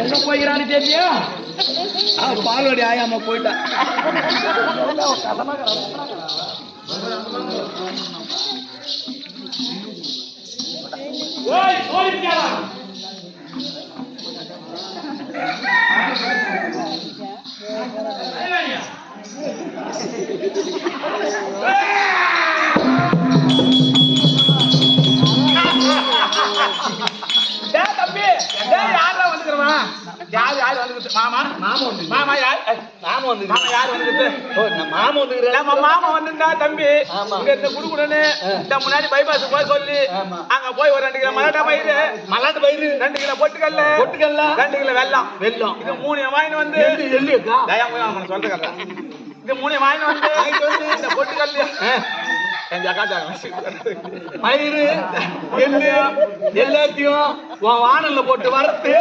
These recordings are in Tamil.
எங்க போயிறான்னு தெரியலையா பால்வாடி ஆயாம போயிட்டா ஓய் ஓடிச்சாரா தம்பி டேய் யாரா வந்துக்கிறவா யார் யார் வந்துக்கிறது மாமா? மாமா மாமா யார்? மாமா வந்து யார் வந்துக்கிறது ஓ நான் மாமா வந்து நம்ம மாமா வந்திருந்தா தம்பி. இங்க இருந்து குடுக்குடனே இந்த முன்னாடி பைபாஸ் போய் சொல்லி. அங்க போய் ஒரு ரெண்டு கிலோ மலாட்டா பயிறு மல்லாட்டு பயிறு. ரெண்டு கிலோ பொட்டுக்கல்ல பொட்டுக்கல்ல? ரெண்டு கிலோ வெல்லம். வெல்லம். இது மூணு வாங்கிட்டு வந்து எள்ளு எள்ளுக்கா? தயா போய் அவன் சொல்றேன் இது மூணு வாங்கிட்டு வந்து இந்த பொட்டுக்கல்ல. பயிறு எள்ளு எல்லாத்தையும் உன் வானல்ல போட்டு வறுத்து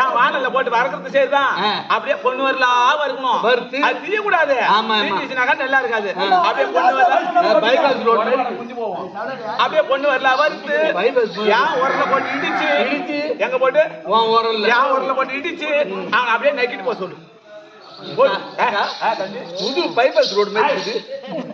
என் வானல்ல போட்டு வறக்கிறது சரிதான். அப்படியே பொண்ணு வரலாம் வறுக்கணும் வறுத்து? அது திரிய கூடாது நல்லா இருக்காது. அப்படியே பொண்ணு வரலாம் பைபாஸ் ரோட்ல அப்படியே பொண்ணு வரலாம் வறுத்து பைபாஸ் ஏன் உரல போட்டு இடிச்சு இடிச்சு. எங்க போட்டு? உன் உரல்ல. ஏன் உரல போட்டு இடிச்சு அவன் அப்படியே நக்கிட்டு போக சொல்லு. புது பைபாஸ் ரோடு மாதிரி இருக்குது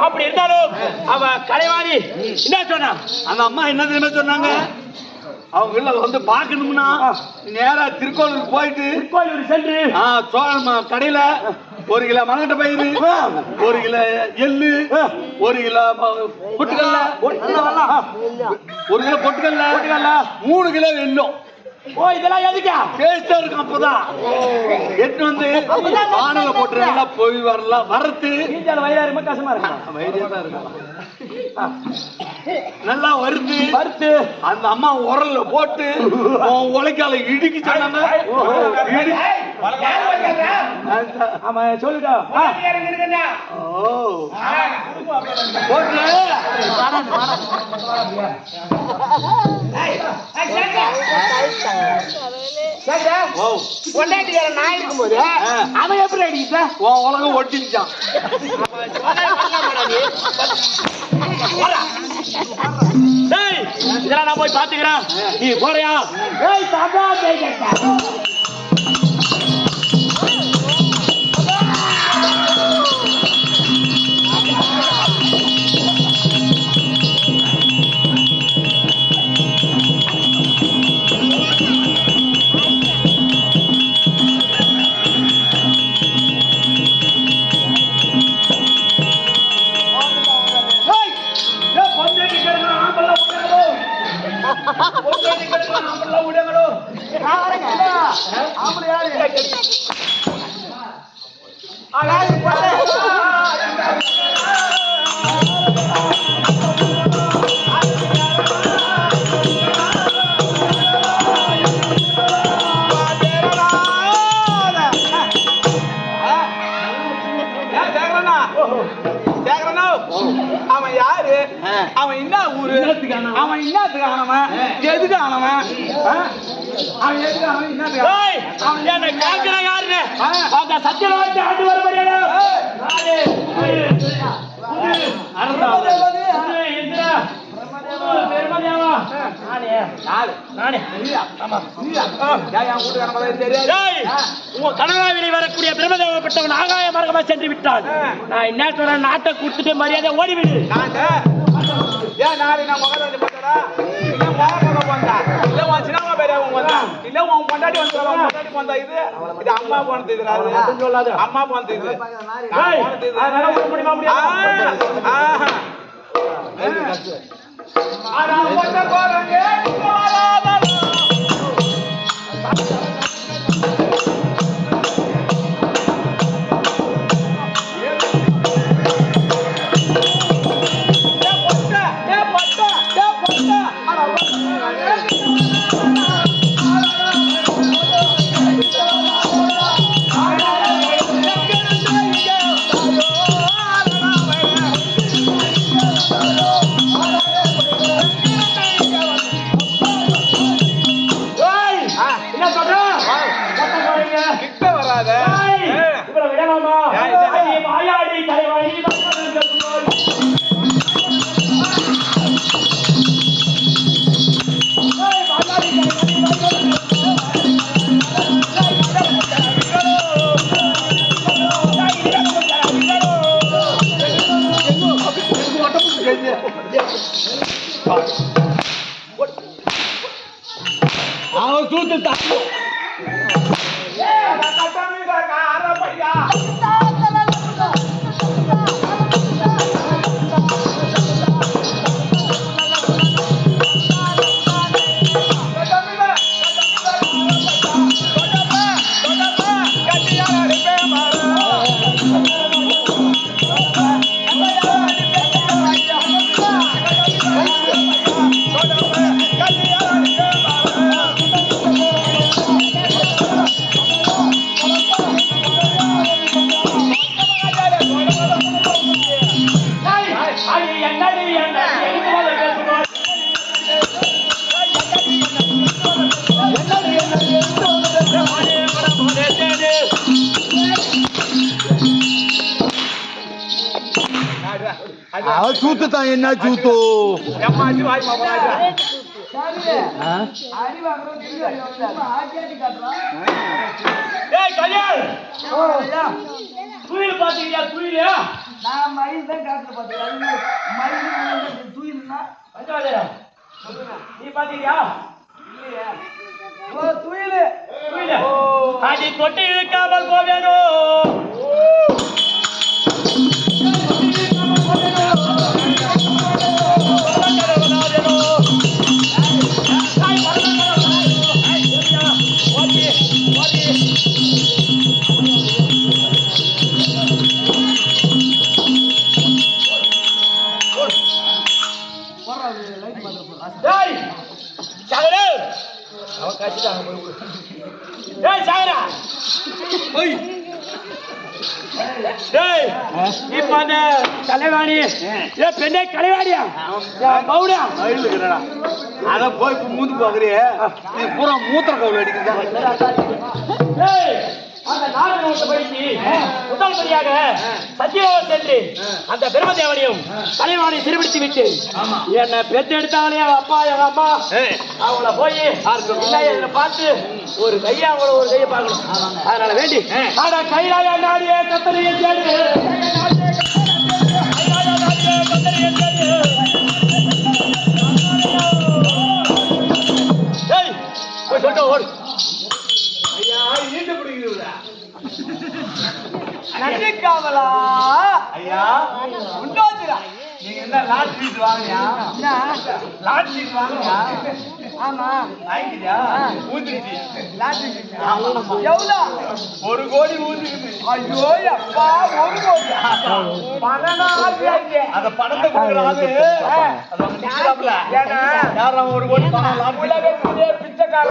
அப்படி இருந்தாலும் அவ கலைவாணி என்ன சொன்னா அந்த அம்மா என்ன தெரியுமா சொன்னாங்க? அவங்க இல்ல வந்து பார்க்கணும்னா நேரா திருக்கோவிலுக்கு போயிட்டு கோயிலூர் சென்று. ஆ, சோழ கடையில ஒரு கிலோ மலகட்ட பயிறு ஒரு கிலோ எள்ளு ஒரு கிலோ பொட்டுக்கல்ல ஒரு கிலோ பொட்டுக்கல்ல மூணு கிலோ வெல்லம் ஓ இதெல்லாம் எதுக்கா டேஸ்டா இருக்கும் அப்பதான் எட்டு வந்து வானல போட்டு நல்லா போய் வரலாம் வறுத்து கீஞ்சால வயிறாரு கஷ்டமா இருக்கு வயிறே தான் இருக்கும் நல்லா வறுத்து பருத்து அந்த அம்மா உரல்ல போட்டு உழைக்கால இடுக்கி சொன்னாங்க ஆமா சொல்லுடா. ஓ போட்டு பொண்டாட்டிக்கார நான் இருக்கும்போது அவன் எப்படி அடிக்கிட்ட உன் உலகம் ஒட்டிச்சான் டேய் இதெல்லாம் நான் போய் பாத்துக்கிறேன் நீ போறியா? அவன் யாரு அவன் என்ன ஊரு அவன் என்னத்துக்கு ஆனவன் எதுக்கு ஆனவன் அவன் எதுக்கு அவன் என்ன யாருன்னு அந்த சத்தியில ஆண்டு வர முடியாது உன் கனகாவிலே வரக்கூடிய பிரம்மதேவப்பட்டவன் ஆகாய மார்க்கமா சென்று விட்டான். நான் என்ன சொல்றேன்? நாட்டை கொடுத்துட்டு மரியாதை ஓடிவிடு. நாங்க ஏன் நாளை நான் முகத்தை உன் பொண்டாட்டி வந்து உன் பொண்டாட்டி வந்தா இது இது அம்மா போனது இது அது சொல்லாத. அம்மா போனது இது முடியுமா முடியாதா? அவன் தூத்து தான் என்ன சூத்து! துயில் பாத்தீங்களா, துயிலு? பஞ்சவாலியா? நீ பாத்தீங்களா? துயிலு. அடி தொட்டு இழுக்காமல் போவேணும் டேய் சாகரே. அவன் கட்டிட்டாங்க போய். டேய் சாகரா. ஓய். டேய் இப்ப அந்த கலைவாணி ஏ பெண்ணே கலைவாணியா? பவுடா மயில் இருக்கிறடா. அத போய் மூந்து பாக்குறிய. நீ பூரா மூத்திர கவுல அடிக்கிறதா டேய் அந்த நாடு நோட்டப்படிக்கு முதல் சத்தியலோகம் சென்று அந்த பிரம்மதேவனையும் கலைவாணி சிறுபிடித்து விட்டு என்னை பெற்றெடுத்தாலே அவ அப்பா எங்க அம்மா. அவங்கள போய் இல்லை பார்த்து ஒரு கையா அவங்கள ஒரு கையை பார்க்கணும். அதனால வேண்டி ஆனா கைலாய நாடியே கத்தனையே தேடு. நன்றிக்காவலா ஐயா. உண்டாச்சுடா. நீங்க என்ன லாட் சீட் வாங்கியா லாட் சீட் வாங்கியா ஆமா. வாங்கிட்டியா? ஊத்திருச்சு எவ்வளோ? ஒரு கோடி ஊத்திருக்குது ஐயோ அப்பா ஒரு கோடி. பணம் அந்த பணத்தை. யார்? ஒரு கோடி பணம் லாட்